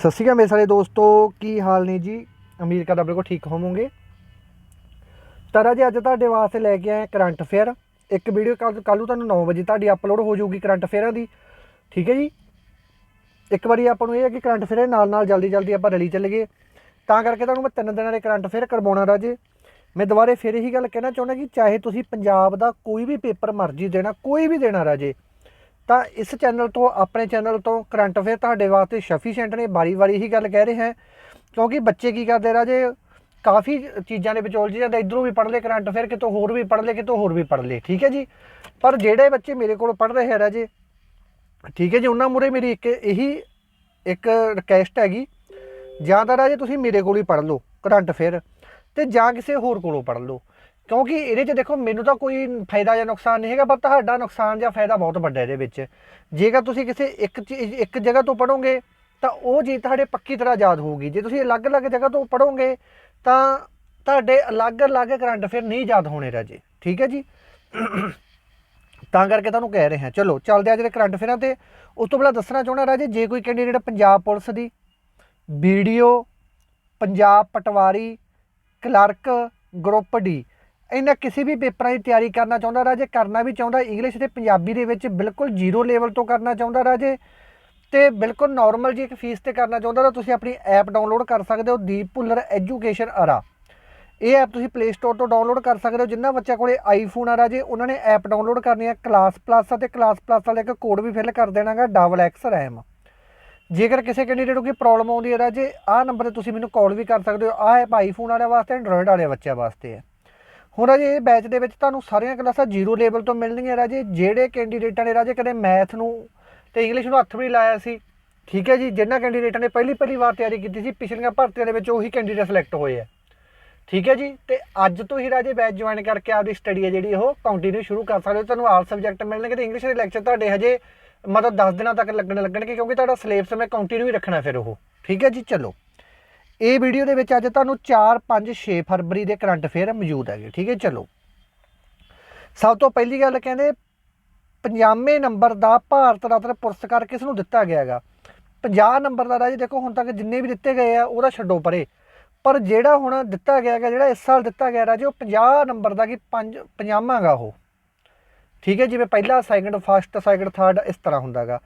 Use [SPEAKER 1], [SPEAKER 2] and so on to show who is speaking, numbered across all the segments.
[SPEAKER 1] ਸਤਿ ਸ਼੍ਰੀ ਅਕਾਲ ਮੇਰੇ ਸਾਰੇ ਦੋਸਤੋ, ਕੀ ਹਾਲ ਨੇ ਜੀ? ਉਮੀਦ ਕਰਦਾ ਬਿਲਕੁਲ ਠੀਕ ਹੋਵੋਗੇ। ਤਾਂ ਰਾਜੇ ਅੱਜ ਤੁਹਾਡੇ ਵਾਸਤੇ ਲੈ ਕੇ ਆਏ ਕਰੰਟ ਅਫੇਅਰ। ਇੱਕ ਵੀਡੀਓ ਕੱਲ ਕੱਲ੍ਹ ਨੂੰ ਤੁਹਾਨੂੰ 9 ਵਜੇ ਤੁਹਾਡੀ ਅਪਲੋਡ ਹੋ ਜਾਊਗੀ ਕਰੰਟ ਅਫੇਅਰਾਂ ਦੀ। ਠੀਕ ਹੈ ਜੀ? ਇੱਕ ਵਾਰੀ ਆਪਾਂ ਨੂੰ ਇਹ ਹੈ ਕਿ ਕਰੰਟ ਅਫੇਅਰ ਨਾਲ ਨਾਲ ਜਲਦੀ ਜਲਦੀ ਆਪਾਂ ਰਲੀ ਚੱਲੀਏ। ਤਾਂ ਕਰਕੇ ਤੁਹਾਨੂੰ ਮੈਂ ਤਿੰਨ ਦਿਨਾਂ ਦੇ ਕਰੰਟ ਅਫੇਅਰ ਕਰਵਾਉਣਾ ਰਾਜੇ। ਮੈਂ ਦੁਬਾਰੇ ਫਿਰ ਇਹੀ ਗੱਲ ਕਹਿਣਾ ਚਾਹੁੰਦਾ ਕਿ ਚਾਹੇ ਤੁਸੀਂ ਪੰਜਾਬ ਦਾ ਕੋਈ ਵੀ ਪੇਪਰ ਮਰਜ਼ੀ ਦੇਣਾ, ਕੋਈ ਵੀ ਦੇਣਾ ਰਾਜੇ ਤਾਂ ਇਸ ਚੈਨਲ ਤੋਂ, ਆਪਣੇ ਚੈਨਲ ਤੋਂ ਕਰੰਟ ਅਫੇਅਰ ਤੁਹਾਡੇ ਵਾਸਤੇ ਸਫੀਸ਼ੀਐਂਟ ਨੇ ਬਾਰੀ-ਬਾਰੀ ਹੀ ਗੱਲ ਕਹਿ ਰਹੇ ਹਾਂ। ਕਿਉਂਕਿ ਬੱਚੇ ਕੀ ਕਰਦੇ ਰਾਜੇ? ਕਾਫੀ ਚੀਜ਼ਾਂ ਦੇ ਵਿੱਚ ਉਲਝ ਜਾਂਦੇ ਇਧਰੋਂ ਵੀ ਪੜ੍ਹ ਲਏ ਕਰੰਟ ਅਫੇਅਰ, ਕਿਤੋਂ ਹੋਰ ਵੀ ਪੜ੍ਹ ਲਏ, ਕਿਤੋਂ ਹੋਰ ਵੀ ਪੜ੍ਹ ਲਏ, ਠੀਕ ਹੈ ਜੀ? ਪਰ ਜਿਹੜੇ ਬੱਚੇ ਮੇਰੇ ਕੋਲ ਪੜ੍ਹ ਰਹੇ ਹੈ ਰਾਜੇ, ਠੀਕ ਹੈ ਜੀ, ਉਹਨਾਂ ਮੂਰੇ ਮੇਰੀ ਇੱਕ ਇਹੀ ਇੱਕ ਰਿਕਵੈਸਟ ਹੈਗੀ, ਜਾਂ ਤਾਂ ਰਾਜੇ ਤੁਸੀਂ ਮੇਰੇ ਕੋਲ ਹੀ ਪੜ੍ਹ ਲਓ ਕਰੰਟ ਅਫੇਅਰ ਤੇ ਜਾਂ ਕਿਸੇ ਹੋਰ ਕੋਲੋਂ ਪੜ੍ਹ ਲਓ। ਕਿਉਂਕਿ ਇਹਦੇ 'ਚ ਦੇਖੋ, ਮੈਨੂੰ ਤਾਂ ਕੋਈ ਫਾਇਦਾ ਜਾਂ ਨੁਕਸਾਨ ਨਹੀਂ ਹੈਗਾ, ਪਰ ਤੁਹਾਡਾ ਨੁਕਸਾਨ ਜਾਂ ਫਾਇਦਾ ਬਹੁਤ ਵੱਡਾ ਇਹਦੇ ਵਿੱਚ। ਜੇਕਰ ਤੁਸੀਂ ਕਿਸੇ ਇੱਕ ਚੀਜ਼ ਇੱਕ ਜਗ੍ਹਾ ਤੋਂ ਪੜੋਗੇ ਤਾਂ ਉਹ ਚੀਜ਼ ਤੁਹਾਡੇ ਪੱਕੀ ਤਰ੍ਹਾਂ ਯਾਦ ਹੋਊਗੀ। ਜੇ ਤੁਸੀਂ ਅਲੱਗ-ਅਲੱਗ ਜਗ੍ਹਾ ਤੋਂ ਪੜੋਗੇ ਤਾਂ ਤੁਹਾਡੇ ਅਲੱਗ-ਅਲੱਗ ਕਰੰਟ ਅਫੇਅਰ ਨਹੀਂ ਯਾਦ ਹੋਣੇ ਰਾਜੇ ਠੀਕ ਹੈ ਜੀ? ਤਾਂ ਕਰਕੇ ਤੁਹਾਨੂੰ ਕਹਿ ਰਹੇ। ਹਾਂ ਚਲੋ, ਚੱਲਦੇ ਆ ਜਿਹੜੇ ਕਰੰਟ ਅਫੇਅਰਾਂ ਤੇ। ਉਸ ਤੋਂ ਪਹਿਲਾਂ ਦੱਸਣਾ ਚਾਹੁੰਦਾ ਰਾਜੇ, ਜੇ ਕੋਈ ਕੈਂਡੀਡੇਟ ਪੰਜਾਬ ਪੁਲਿਸ ਦੀ, ਵੀਡੀਓ, ਪੰਜਾਬ ਪਟਵਾਰੀ, ਕਲਰਕ ਗਰੁੱਪ ਡੀ ਇਹਨਾਂ ਕਿਸੇ ਵੀ ਪੇਪਰਾਂ ਦੀ ਤਿਆਰੀ ਕਰਨਾ ਚਾਹੁੰਦਾ ਰਾਜੇ, ਕਰਨਾ ਵੀ ਚਾਹੁੰਦਾ ਇੰਗਲਿਸ਼ ਤੇ ਪੰਜਾਬੀ ਦੇ ਵਿੱਚ ਬਿਲਕੁਲ ਜ਼ੀਰੋ ਲੈਵਲ ਤੋਂ ਕਰਨਾ ਚਾਹੁੰਦਾ ਰਾਜੇ। ਤੇ ਬਿਲਕੁਲ ਨਾਰਮਲ ਜੀ ਇੱਕ ਫੀਸ ਤੇ ਕਰਨਾ ਚਾਹੁੰਦਾ ਤਾਂ ਤੁਸੀਂ ਆਪਣੀ ਐਪ ਡਾਊਨਲੋਡ ਕਰ ਸਕਦੇ ਹੋ, ਦੀਪ ਭੁੱਲਰ ਐਜੂਕੇਸ਼ਨ ਅਰਾ। ਇਹ ਐਪ ਤੁਸੀਂ ਪਲੇ ਸਟੋਰ ਤੋਂ ਡਾਊਨਲੋਡ ਕਰ ਸਕਦੇ ਹੋ ਜਿਨ੍ਹਾਂ ਬੱਚਿਆਂ ਕੋਲੇ ਆਈਫੋਨ ਆ ਰਾਜੇ, ਉਹਨਾਂ ਨੇ ਐਪ ਡਾਊਨਲੋਡ ਕਰਨੀ ਹੈ ਕਲਾਸ ਪਲੱਸ ਅਤੇ ਕਲਾਸ ਪਲੱਸ ਵਾਲੇ ਇੱਕ ਕੋਡ ਵੀ ਫਿਲ ਕਰ ਦੇਣਾਗਾ ਡਬਲ ਐਕਸ ਰੈਮ ਜੇਕਰ ਕਿਸੇ ਕੈਂਡੀਡੇਟ ਨੂੰ ਕੋਈ ਪ੍ਰੋਬਲਮ ਆਉਂਦੀ ਹੈ ਰਾਜੇ, ਆਹ ਨੰਬਰ ਤੇ ਤੁਸੀਂ ਮੈਨੂੰ ਕਾਲ ਵੀ ਕਰ ਸਕਦੇ ਹੋ, ਆਹ ਐਪ ਆਈਫੋਨ ਵਾਲਿਆਂ ਵਾਸਤੇ ਐਂਡਰੋਇਡ ਵਾਲੇ ਬੱਚਿਆਂ ਵਾਸਤੇ ਹੈ। ਹੁਣ ਰਾਜੇ ਇਹ ਬੈਚ ਦੇ ਵਿੱਚ ਤੁਹਾਨੂੰ ਸਾਰੀਆਂ ਕਲਾਸਾਂ ਜ਼ੀਰੋ ਲੈਵਲ ਤੋਂ ਮਿਲਣਗੀਆਂ ਰਾਜੇ। ਜਿਹੜੇ ਕੈਂਡੀਡੇਟਾਂ ਨੇ ਰਾਜੇ ਕਦੇ ਮੈਥ ਨੂੰ ਤੇ ਇੰਗਲਿਸ਼ ਨੂੰ ਹੱਥ ਵੀ ਨਹੀਂ ਲਾਇਆ ਸੀ। ਠੀਕ ਹੈ ਜੀ ਜਿਨ੍ਹਾਂ ਕੈਂਡੀਡੇਟਾਂ ਨੇ ਪਹਿਲੀ ਪਹਿਲੀ ਵਾਰ ਤਿਆਰੀ ਕੀਤੀ ਸੀ, ਪਿਛਲੀਆਂ ਭਰਤੀਆਂ ਦੇ ਵਿੱਚ ਉਹੀ ਕੈਂਡੀਡੇਟ ਸਿਲੈਕਟ ਹੋਏ ਆ। ਠੀਕ ਹੈ ਜੀ, ਤੇ ਅੱਜ ਤੋਂ ਹੀ ਰਾਜੇ ਬੈਚ ਜੁਆਇਨ ਕਰਕੇ ਆਪਦੀ ਸਟੱਡੀ ਹੈ ਜਿਹੜੀ ਉਹ ਕੰਟੀਨਿਊ ਸ਼ੁਰੂ ਕਰ ਸਕਦੇ ਹੋ। ਤੁਹਾਨੂੰ ਆਲ ਸਬਜੈਕਟ ਮਿਲਣਗੇ ਤੇ ਇੰਗਲਿਸ਼ ਦੇ ਲੈਕਚਰ ਤੁਹਾਡੇ ਹਜੇ ਮਤਲਬ 10 ਦਿਨਾਂ ਤੱਕ ਲੱਗਣ ਲੱਗਣਗੇ ਕਿਉਂਕਿ ਤੁਹਾਡਾ ਸਿਲੇਬਸ ਮੈਂ ਕੰਟੀਨਿਊ ਹੀ ਰੱਖਣਾ ਫਿਰ ਉਹ। ਠੀਕ ਹੈ ਜੀ, ਚਲੋ। ਇਹ ਵੀਡੀਓ ਦੇ ਵਿੱਚ ਅੱਜ ਤੁਹਾਨੂੰ 4 5 6 ਫਰਵਰੀ ਦੇ ਕਰੰਟ ਅਫੇਅਰ ਮੌਜੂਦ ਹੈਗੇ, ਠੀਕ ਹੈ, ਚਲੋ। ਸਭ ਤੋਂ ਪਹਿਲੀ ਗੱਲ ਕਹਿੰਦੇ 50ਵੇਂ ਨੰਬਰ ਦਾ ਭਾਰਤ ਰਤਨ ਪੁਰਸਕਾਰ ਕਿਸ ਨੂੰ ਦਿੱਤਾ ਗਿਆ ਹੈਗਾ? 50 ਨੰਬਰ ਦਾ ਰਾਜ ਦੇਖੋ, ਹੁਣ ਤੱਕ ਜਿੰਨੇ ਵੀ ਦਿੱਤੇ ਗਏ ਆ, ਉਹਦਾ ਛੱਡੋ ਪਰੇ। ਪਰ ਜਿਹੜਾ ਹੁਣ ਦਿੱਤਾ ਗਿਆ ਹੈਗਾ, ਜਿਹੜਾ ਇਸ ਸਾਲ ਦਿੱਤਾ ਗਿਆ ਰਾਜੀ, ਉਹ 50 ਨੰਬਰ ਦਾ ਕਿ 5 ਪੰਜਾਮਾਂਗਾ ਉਹ। ਠੀਕ ਹੈ, ਜਿਵੇਂ ਪਹਿਲਾ ਸੈਕਿੰਡ ਫਸਟ ਸੈਕਿੰਡ ਥਰਡ ਇਸ ਤਰ੍ਹਾਂ ਹੁੰਦਾਗਾ